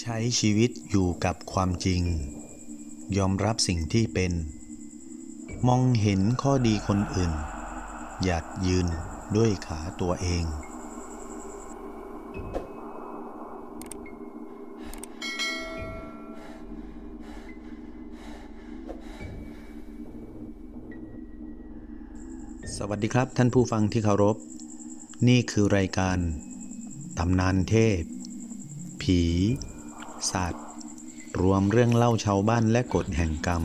ใช้ชีวิตอยู่กับความจริง ยอมรับสิ่งที่เป็น มองเห็นข้อดีคนอื่น หยัดยืนด้วยขาตัวเองสวัสดีครับท่านผู้ฟังที่เคารพ นี่คือรายการตำนานเทพ ผี สัตว์รวมเรื่องเล่าชาวบ้านและกฎแห่งกรรม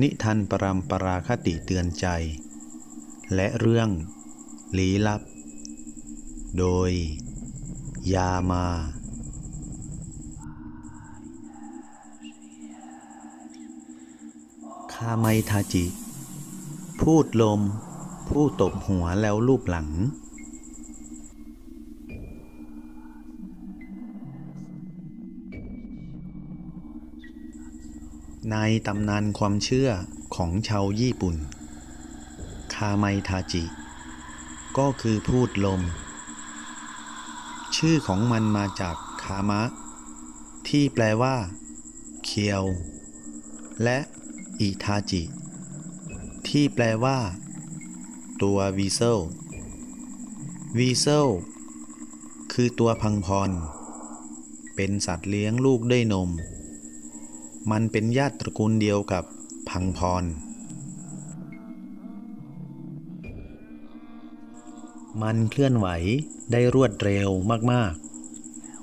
นิทานปรำปราคติเตือนใจ และเรื่อง ลี้ลับ โดย ยามาคาไมทาจิ พูดลม ผู้ตบหัวแล้วรูปหลัง ในตำนานความเชื่อของชาวญี่ปุ่น คาไมทาจิ ก็คือพูดลม ชื่อของมันมาจากคามะ ที่แปลว่า เคียว และอิทาจิ ที่แปลว่า ตัววีเซลวีเซลคือตัวพังพร เป็นสัตว์เลี้ยงลูกด้วยนม มันเป็นญาติตระกูลเดียวกับพังพร มันเคลื่อนไหวได้รวดเร็วมาก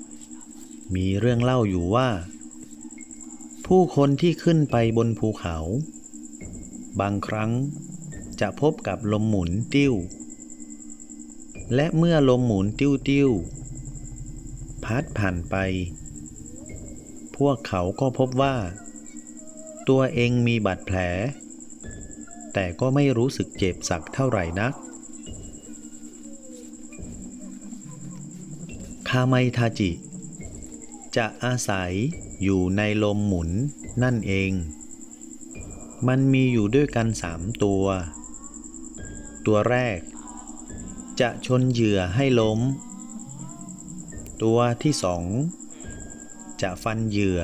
ๆ มีเรื่องเล่าอยู่ว่า ผู้คนที่ขึ้นไปบนภูเขา บางครั้งจะพบกับลมหมุนติ้ว และเมื่อลมหมุนติ้วติ้วๆพัดผ่านไป พวกเขาก็พบว่า ตัวเองมีบาดแผล แต่ก็ไม่รู้สึกเจ็บสักเท่าไหร่นัก คาไมทาจิ จะอาศัยอยู่ในลมหมุนนั่นเอง มันมีอยู่ด้วยกันสามตัว ตัวแรก จะชนเหยื่อให้ล้ม ตัวที่สอง จะฟันเหยื่อ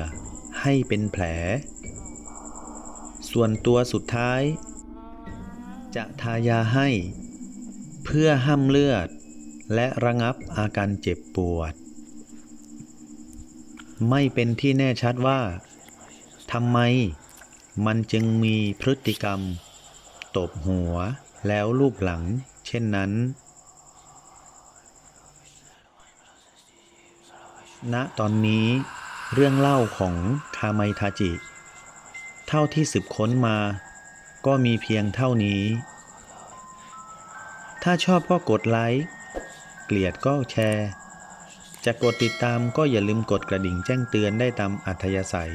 ให้เป็นแผล ส่วนตัวสุดท้าย จะทายาให้ เพื่อห้ามเลือด และระงับอาการเจ็บปวด ไม่เป็นที่แน่ชัดว่าทำไมมันจึงมีพฤติกรรม ตบหัวแล้วลูบหลัง เช่นนั้น ณ ตอนนี้ เรื่องเล่าของคาไมทาจิ เท่าที่สืบค้นมา ก็มีเพียงเท่านี้ ถ้าชอบก็กดไลค์ เกลียดก็แชร์ จะกดติดตามก็อย่าลืมกดกระดิ่งแจ้งเตือนได้ตามอัธยาศัย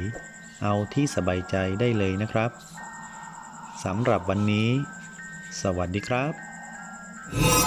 เอาที่สบายใจได้เลยนะครับสำหรับวันนี้ สวัสดีครับ